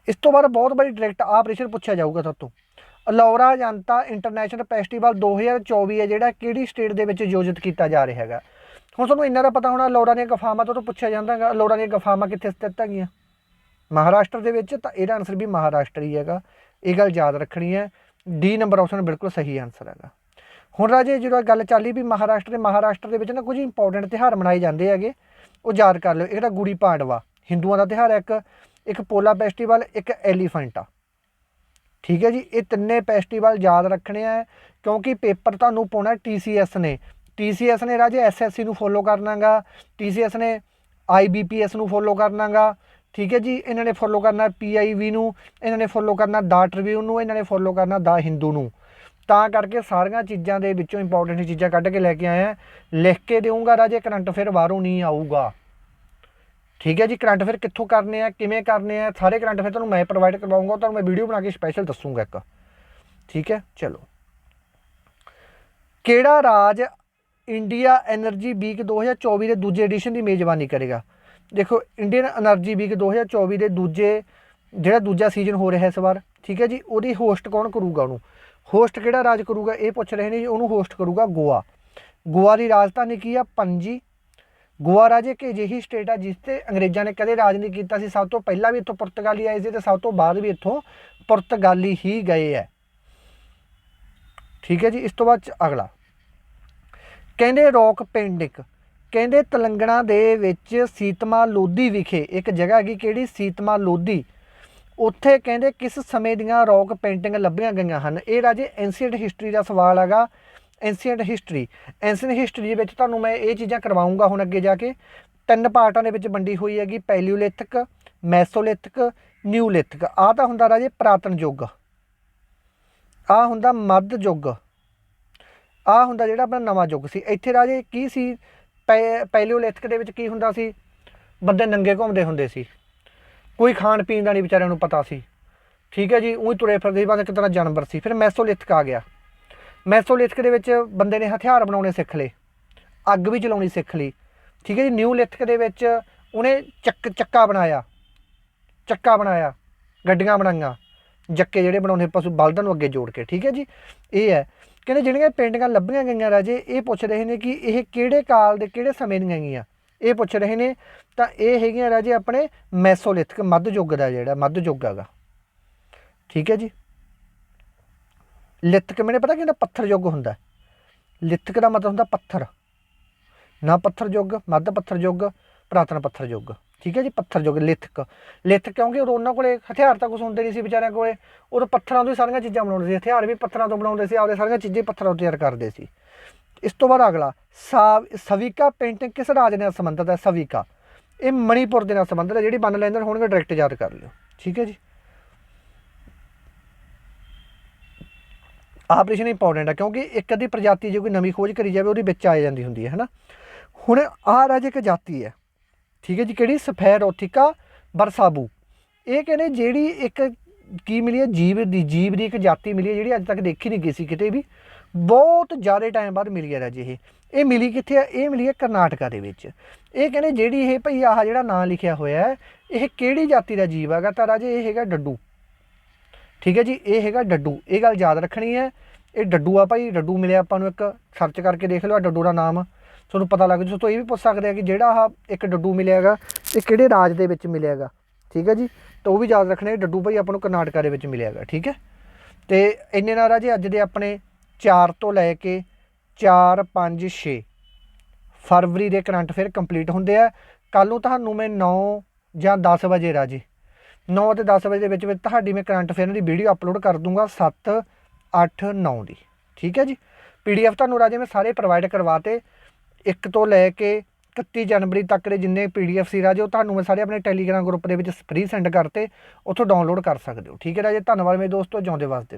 [SPEAKER 1] ਇਸ ਤੋਂ ਬਾਅਦ ਬਹੁਤ ਬੜੀ ਡਾਇਰੈਕਟ ਆਪਰੇਸ਼ਨ ਪੁੱਛਿਆ ਜਾਊਗਾ ਤੁਹਾਤੋਂ ਤੋਂ। ਅਲੌਰਾ ਜਨਤਾ ਇੰਟਰਨੈਸ਼ਨਲ ਫੈਸਟੀਵਲ 2024 ਹੈ, ਜਿਹੜਾ ਕਿਹੜੀ ਸਟੇਟ ਦੇ ਵਿੱਚ ਆਯੋਜਿਤ ਕੀਤਾ ਜਾ ਰਿਹਾ ਹੈਗਾ। ਹੁਣ ਤੁਹਾਨੂੰ ਇੰਨਾ ਦਾ ਪਤਾ ਹੋਣਾ, ਅਲੌਰਾ ਦੀਆਂ ਗੁਫਾਵਾਂ ਤੋਂ ਪੁੱਛਿਆ ਜਾਂਦਾ ਹੈਗਾ, ਅਲੌਰਾ ਦੀਆਂ ਗੁਫਾਵਾਂ ਕਿੱਥੇ ਸਥਿਤ ਹੈਗੀਆਂ? ਮਹਾਰਾਸ਼ਟਰ ਦੇ ਵਿੱਚ, ਤਾਂ ਇਹਦਾ ਆਨਸਰ ਵੀ ਮਹਾਰਾਸ਼ਟਰ ਹੀ ਹੈਗਾ। ਇਹ ਗੱਲ ਯਾਦ ਰੱਖਣੀ ਹੈ। ਡੀ ਨੰਬਰ ਆਪਸ਼ਨ ਬਿਲਕੁਲ ਸਹੀ ਆਨਸਰ ਹੈਗਾ। ਹੁਣ ਰਾਜੇ ਜਦੋਂ ਗੱਲ ਚੱਲੀ ਵੀ ਮਹਾਰਾਸ਼ਟਰ ਦੇ ਮਹਾਰਾਸ਼ਟਰ ਦੇ ਵਿੱਚ ਨਾ ਕੁਝ ਇੰਪੋਰਟੈਂਟ ਤਿਉਹਾਰ ਮਨਾਏ ਜਾਂਦੇ ਹੈਗੇ, ਉਹ ਯਾਦ ਕਰ ਲਿਓ ਇੱਕ ਤਾਂ ਗੁੜੀ ਪਾਂਡਵਾ, ਹਿੰਦੂਆਂ ਦਾ ਤਿਉਹਾਰ ਹੈ ਇੱਕ ਇੱਕ ਪੋਲਾ ਫੈਸਟੀਵਲ ਇੱਕ ਐਲੀਫੈਂਟ ਆ। ਠੀਕ ਹੈ ਜੀ, ਇਹ ਤਿੰਨੇ ਫੈਸਟੀਵਲ ਯਾਦ ਰੱਖਣੇ ਆ, ਕਿਉਂਕਿ ਪੇਪਰ ਤੁਹਾਨੂੰ ਪਾਉਣਾ TCS ਨੇ। TCS ਨੇ ਰਾਜੇ SSC ਨੂੰ ਫੋਲੋ ਕਰਨਾਗਾ TCS ਨੇ IBPS ਨੂੰ ਫੋਲੋ ਕਰਨਾਗਾ, ਠੀਕ ਹੈ ਜੀ, ਇਹਨਾਂ ਨੇ ਫੋਲੋ ਕਰਨਾ PIV ਨੂੰ, ਇਹਨਾਂ ਨੇ ਫੋਲੋ ਕਰਨਾ ਦਾ ਟ੍ਰਿਬਿਊਨ ਨੂੰ, ਇਹਨਾਂ ਨੇ ਫੋਲੋ ਕਰਨਾ ਦਾ ਹਿੰਦੂ ਨੂੰ। ਤਾਂ ਕਰਕੇ ਸਾਰੀਆਂ ਚੀਜ਼ਾਂ ਦੇ ਵਿੱਚੋਂ ਇੰਪੋਰਟੈਂਟ ਚੀਜ਼ਾਂ ਕੱਢ ਕੇ ਲੈ ਕੇ ਆਇਆ। ਲਿਖ ਕੇ ਦੇਊਂਗਾ ਰਾਜੇ ਕਰੰਟ ਅਫੇਅਰ ਬਾਹਰੋਂ ਨਹੀਂ ਆਊਗਾ। ਠੀਕ ਹੈ ਜੀ ਕਰੰਟ ਫਿਰ ਕਿੱਥੋਂ ਕਰਨੇ ਆ, ਕਿਵੇਂ ਕਰਨੇ ਆ, ਸਾਰੇ ਕਰੰਟ ਅਫੇਅਰ ਤੁਹਾਨੂੰ ਮੈਂ ਪ੍ਰੋਵਾਈਡ ਕਰਵਾਉਂਗਾ ਤੁਹਾਨੂੰ ਮੈਂ ਵੀਡੀਓ ਬਣਾ ਕੇ ਸਪੈਸ਼ਲ ਦੱਸੂਗਾ ਇੱਕ। ਠੀਕ ਹੈ, ਚਲੋ। ਕਿਹੜਾ ਰਾਜ ਇੰਡੀਆ એનર્ਜੀ ਵੀਕ 2024 ਦੇ ਦੂਜੇ ਐਡੀਸ਼ਨ ਦੀ ਮੇਜ਼ਬਾਨੀ ਕਰੇਗਾ? ਦੇਖੋ ਇੰਡੀਅਨ એનર્ਜੀ ਵੀਕ 2024 ਦੇ ਦੂਜੇ, ਜਿਹੜਾ ਦੂਜਾ ਸੀਜ਼ਨ ਹੋ ਰਿਹਾ ਇਸ ਵਾਰ, ਠੀਕ ਹੈ ਜੀ, ਉਹਦੀ ਹੋਸਟ ਕੌਣ ਕਰੂਗਾ ਉਹਨੂੰ? ਹੋਸਟ ਕਿਹੜਾ ਰਾਜ ਕਰੂਗਾ? ਇਹ ਪੁੱਛ ਰਹੇ ਨੇ ਜੀ, ਉਹਨੂੰ ਹੋਸਟ ਕਰੂਗਾ ਗੋਆ। ਗੋਆ ਦੀ ਰਾਜਧਾਨੀ ਕੀ ਆ? ਪੰਜੀ। ਗੋਆ ਰਾਜ ਇੱਕ ਅਜਿਹੀ ਸਟੇਟ ਆ ਜਿਸ ਤੇ ਅੰਗਰੇਜ਼ਾਂ ਨੇ ਕਦੇ ਰਾਜ ਨਹੀਂ ਕੀਤਾ ਸੀ। ਸਭ ਤੋਂ ਪਹਿਲਾਂ ਵੀ ਇੱਥੋਂ ਪੁਰਤਗਾਲੀ ਆਏ ਸੀ ਤੇ ਸਭ ਤੋਂ ਬਾਅਦ ਵੀ ਇੱਥੋਂ ਪੁਰਤਗਾਲੀ ਹੀ ਗਏ ਹੈ ਠੀਕ ਹੈ ਜੀ, ਇਸ ਤੋਂ ਬਾਅਦ ਚ ਅਗਲਾ। ਕਹਿੰਦੇ ਰੌਕ ਪਿੰਡਿਕ ਕਹਿੰਦੇ ਤੇਲੰਗਣਾ ਦੇ ਵਿੱਚ ਸੀਤਮਾ ਲੋਧੀ ਵਿਖੇ ਇੱਕ ਜਗ੍ਹਾ ਹੈਗੀ ਕਿਹੜੀ? ਸੀਤਮਾ ਲੋਧੀ ਉੱਥੇ ਕਹਿੰਦੇ ਕਿਸ ਸਮੇਂ ਦੀਆਂ ਰੌਕ ਪੇਂਟਿੰਗ ਲੱਭੀਆਂ ਗਈਆਂ ਹਨ? ਇਹ ਰਾਜੇ ਐਂਸ਼ੀਅੰਟ ਹਿਸਟਰੀ ਦਾ ਸਵਾਲ ਹੈਗਾ। ਐਂਸ਼ੀਅੰਟ ਹਿਸਟਰੀ ਐਂਸ਼ੀਅੰਟ ਹਿਸਟਰੀ ਦੇ ਵਿੱਚ ਤੁਹਾਨੂੰ ਮੈਂ ਇਹ ਚੀਜ਼ਾਂ ਕਰਵਾਉਂਗਾ ਹੁਣ ਅੱਗੇ ਜਾ ਕੇ। ਤਿੰਨ ਪਾਰਟਾਂ ਦੇ ਵਿੱਚ ਵੰਡੀ ਹੋਈ ਹੈਗੀ ਪੈਲੀਓਲਿਥਿਕ ਮੈਸੋਲਿਥਿਕ ਨਿਊਲਿਥਿਕ ਆਹ ਤਾਂ ਹੁੰਦਾ ਰਾਜੇ ਪ੍ਰਾਤਨ ਯੁੱਗ। ਆਹ ਹੁੰਦਾ ਮੱਧ ਯੁੱਗ। ਆਹ ਹੁੰਦਾ ਜਿਹੜਾ ਆਪਣਾ ਨਵਾਂ ਯੁੱਗ ਸੀ। ਇੱਥੇ ਰਾਜੇ ਕੀ ਸੀ? ਪੈ- ਪੈਲੀਓਲਿਥਿਕ ਦੇ ਵਿੱਚ ਕੀ ਹੁੰਦਾ ਸੀ? ਬੰਦੇ ਨੰਗੇ ਘੁੰਮਦੇ ਹੁੰਦੇ ਸੀ। ਕੋਈ ਖਾਣ ਪੀਣ ਦਾ ਨਹੀਂ ਵਿਚਾਰਿਆਂ ਨੂੰ ਪਤਾ ਸੀ। ਠੀਕ ਹੈ ਜੀ, ਉਹੀ ਤੁਰੇ ਫਿਰਦੇ ਸੀ, ਬਸ ਇੱਕ ਤਰ੍ਹਾਂ ਜਾਨਵਰ ਸੀ। ਫਿਰ ਮੈਸੋਲਿਥਿਕ ਆ ਗਿਆ। ਮੈਸੋਲਿਥਿਕ ਦੇ ਵਿੱਚ ਬੰਦੇ ਨੇ ਹਥਿਆਰ ਬਣਾਉਣੇ ਸਿੱਖ ਲਏ। ਅੱਗ ਵੀ ਚਲਾਉਣੀ ਸਿੱਖ ਲਈ। ਠੀਕ ਹੈ ਜੀ ਨਿਊ ਨਿਊਲਿਥਿਕ ਦੇ ਵਿੱਚ ਉਹਨੇ ਚੱਕ, ਚੱਕਾ ਬਣਾਇਆ। ਚੱਕਾ ਬਣਾਇਆ, ਗੱਡੀਆਂ ਬਣਾਈਆਂ। ਜੱਕੇ ਜਿਹੜੇ ਬਣਾਉਂਦੇ ਪਸ਼ੂ ਬਲਦਾਂ ਨੂੰ ਅੱਗੇ ਜੋੜ ਕੇ। ਠੀਕ ਹੈ ਜੀ, ਇਹ ਹੈ। ਕਹਿੰਦੇ ਜਿਹੜੀਆਂ ਪੇਂਟਿੰਗਾਂ ਲੱਭੀਆਂ ਗਈਆਂ ਰਾਜੇ, ਇਹ ਪੁੱਛ ਰਹੇ ਨੇ ਕਿ ਇਹ ਕਿਹੜੇ ਕਾਲ ਦੇ, ਕਿਹੜੇ ਸਮੇਂ ਦੀਆਂ ਹੈਗੀਆਂ ਇਹ ਪੁੱਛ ਰਹੇ ਨੇ, ਤਾਂ ਇਹ ਹੈਗੀਆਂ ਰਾਜੇ ਆਪਣੇ ਮੈਸੋਲਿਥਿਕ ਮੱਧ ਯੁੱਗ ਦਾ ਜਿਹੜਾ ਮੱਧ ਯੁੱਗ ਹੈਗਾ। ਠੀਕ ਹੈ ਜੀ? ਲਿਥਕ ਮੈਨੇ ਪਤਾ ਕਿਹਦਾ ਪੱਥਰ ਯੁੱਗ ਹੁੰਦਾ। ਲਿਥਕ ਦਾ ਮਤਲਬ ਹੁੰਦਾ ਪੱਥਰ। ਨਾ ਪੱਥਰ ਯੁੱਗ, ਮੱਧ ਪੱਥਰ ਯੁੱਗ, ਪ੍ਰਾਤਨ ਪੱਥਰ ਯੁੱਗ। ਠੀਕ ਹੈ ਜੀ? ਪੱਥਰ ਯੁੱਗ, ਲਿਥਕ। ਲਿਥਕ ਕਿਉਂਕਿ ਉਦੋਂ ਉਹਨਾਂ ਕੋਲੇ ਹਥਿਆਰ ਤਾਂ ਕੁਝ ਹੁੰਦੇ ਨਹੀਂ ਸੀ ਵਿਚਾਰਿਆਂ ਕੋਲੇ। ਉਦੋਂ ਪੱਥਰਾਂ ਤੋਂ ਹੀ ਸਾਰੀਆਂ ਚੀਜ਼ਾਂ ਬਣਾਉਂਦੇ ਸੀ। ਹਥਿਆਰ ਵੀ ਪੱਥਰਾਂ ਤੋਂ ਬਣਾਉਂਦੇ ਸੀ, ਆਪਦੇ ਸਾਰੀਆਂ ਚੀਜ਼ਾਂ ਪੱਥਰਾਂ ਤੋਂ ਤਿਆਰ ਕਰਦੇ ਸੀ। ਇਸ ਤੋਂ ਬਾਅਦ ਅਗਲਾ, ਸਾ ਸਵਿਕਾ ਪੇਂਟਿੰਗ ਕਿਸ ਰਾਜ ਨਾਲ ਸੰਬੰਧਿਤ ਹੈ? ਸਵਿਕਾ। ਇਹ ਮਣੀਪੁਰ ਦੇ ਨਾਲ ਸੰਬੰਧਿਤ ਹੈ, ਜਿਹੜੀ ਬੰਨ ਲੈਂਦਰ ਹੋਣਗੇ ਡਾਇਰੈਕਟ ਯਾਦ ਕਰ ਲਿਓ। ਠੀਕ ਹੈ ਜੀ? ਆਪਰੇਸ਼ਨ ਇੰਪੋਰਟੈਂਟ ਹੈ, ਕਿਉਂਕਿ ਇੱਕ ਅੱਧੀ ਪ੍ਰਜਾਤੀ ਜੇ ਕੋਈ ਨਵੀਂ ਖੋਜ ਕਰੀ ਜਾਵੇ, ਉਹਦੇ ਵਿੱਚ ਆ ਜਾਂਦੀ ਹੁੰਦੀ ਹੈ, ਹਨਾ? ਹੁਣ ਆਹ ਰਾਜ ਇੱਕ ਜਾਤੀ ਹੈ। ਠੀਕ ਹੈ ਜੀ, ਕਿਹੜੀ? ਸਫੈਰੋਥਿਕਾ ਬਰਸਾਬੂ। ਇਹ ਕਹਿੰਦੇ ਜਿਹੜੀ ਇੱਕ ਕੀ ਮਿਲੀ ਹੈ? ਜੀਵ ਦੀ ਜੀਵ ਦੀ ਇੱਕ ਜਾਤੀ ਮਿਲੀ ਹੈ, ਜਿਹੜੀ ਅੱਜ ਤੱਕ ਦੇਖੀ ਨਹੀਂ ਗਈ ਸੀ ਕਿਤੇ ਵੀ। ਬਹੁਤ ਜ਼ਿਆਦਾ ਟਾਈਮ ਬਾਅਦ ਮਿਲੀ ਹੈ ਰਾਜੇ ਇਹ। ਇਹ ਮਿਲੀ ਕਿੱਥੇ ਆ? ਇਹ ਮਿਲੀ ਹੈ ਕਰਨਾਟਕਾ ਦੇ ਵਿੱਚ। ਇਹ ਕਹਿੰਦੇ ਜਿਹੜੀ ਇਹ ਭਈ ਆਹ ਜਿਹੜਾ ਨਾਂ ਲਿਖਿਆ ਹੋਇਆ ਹੈ, ਇਹ ਕਿਹੜੀ ਜਾਤੀ ਦਾ ਜੀਵ ਹੈਗਾ? ਤਾਂ ਰਾਜੇ ਇਹ ਹੈਗਾ ਡੱਡੂ। ਠੀਕ ਹੈ ਜੀ, ਇਹ ਹੈਗਾ ਡੱਡੂ। ਇਹ ਗੱਲ ਯਾਦ ਰੱਖਣੀ ਹੈ। ਇਹ ਡੱਡੂ ਆ ਭਾਈ, ਡੱਡੂ ਮਿਲਿਆ ਆਪਾਂ ਨੂੰ ਇੱਕ ਸਰਚ ਕਰਕੇ ਦੇਖ ਲਓ ਆਹ ਡੱਡੂ ਦਾ ਨਾਮ। ਤੁਹਾਨੂੰ ਪਤਾ ਲੱਗ ਜੂ ਤੋਂ ਇਹ ਵੀ ਪੁੱਛ ਸਕਦੇ ਆ ਕਿ ਜਿਹੜਾ ਆਹ ਇੱਕ ਡੱਡੂ ਮਿਲਿਆ ਹੈਗਾ, ਇਹ ਕਿਹੜੇ ਰਾਜ ਦੇ ਵਿੱਚ ਮਿਲਿਆ ਹੈਗਾ? ਠੀਕ ਹੈ ਜੀ, ਤਾਂ ਉਹ ਵੀ ਯਾਦ ਰੱਖਣੇ ਡੱਡੂ ਭਾਈ ਆਪਾਂ ਨੂੰ ਕਰਨਾਟਕਾ ਦੇ ਵਿੱਚ ਮਿਲਿਆ ਹੈਗਾ। ਠੀਕ ਹੈ? ਤੇ ਇੰਨੇ ਨਾਲ ਰਾਜੇ ਅੱਜ ਦੇ ਆਪਣੇ 4 ਤੋਂ ਲੈ ਕੇ 4 5 6 ਫਰਵਰੀ ਦੇ ਕਰੰਟ ਫੇਅਰ ਕੰਪਲੀਟ ਹੁੰਦੇ ਆ। ਕੱਲ ਨੂੰ ਤੁਹਾਨੂੰ ਮੈਂ 9 ਜਾਂ 10 ਵਜੇ ਰਾਜੇ। 9 ਤੇ 10 ਵਜੇ ਦੇ ਵਿੱਚ ਵਿੱਚ ਤੁਹਾਡੀ ਮੈਂ ਕਰੰਟ ਅਫੇਅਰ ਦੀ ਵੀਡੀਓ ਅਪਲੋਡ ਕਰ ਦੂੰਗਾ 7 8 9 ਦੀ। ਠੀਕ ਹੈ ਜੀ? ਪੀਡੀਐਫ ਤੁਹਾਨੂੰ ਰਾਜੇ ਮੈਂ ਸਾਰੇ ਪ੍ਰੋਵਾਈਡ ਕਰਵਾਤੇ ਇੱਕ ਤੋਂ ਲੈ ਕੇ 31 ਜਨਵਰੀ ਤੱਕ ਦੇ ਜਿੰਨੇ ਪੀਡੀਐਫ ਸੀ ਰਾਜੇ, ਉਹ ਤੁਹਾਨੂੰ ਮੈਂ ਸਾਰੇ ਆਪਣੇ ਟੈਲੀਗ੍ਰਾਮ ਗਰੁੱਪ ਦੇ ਵਿੱਚ ਫ੍ਰੀ ਸੈਂਡ ਕਰਤੇ ਉੱਥੋਂ ਡਾਊਨਲੋਡ ਕਰ ਸਕਦੇ ਹੋ। ਠੀਕ ਹੈ ਰਾਜੇ? ਧੰਨਵਾਦ ਮੇਰੇ ਦੋਸਤੋ, ਜਿਉਂਦੇ ਵਾਸਤੇ ਰਹੋ।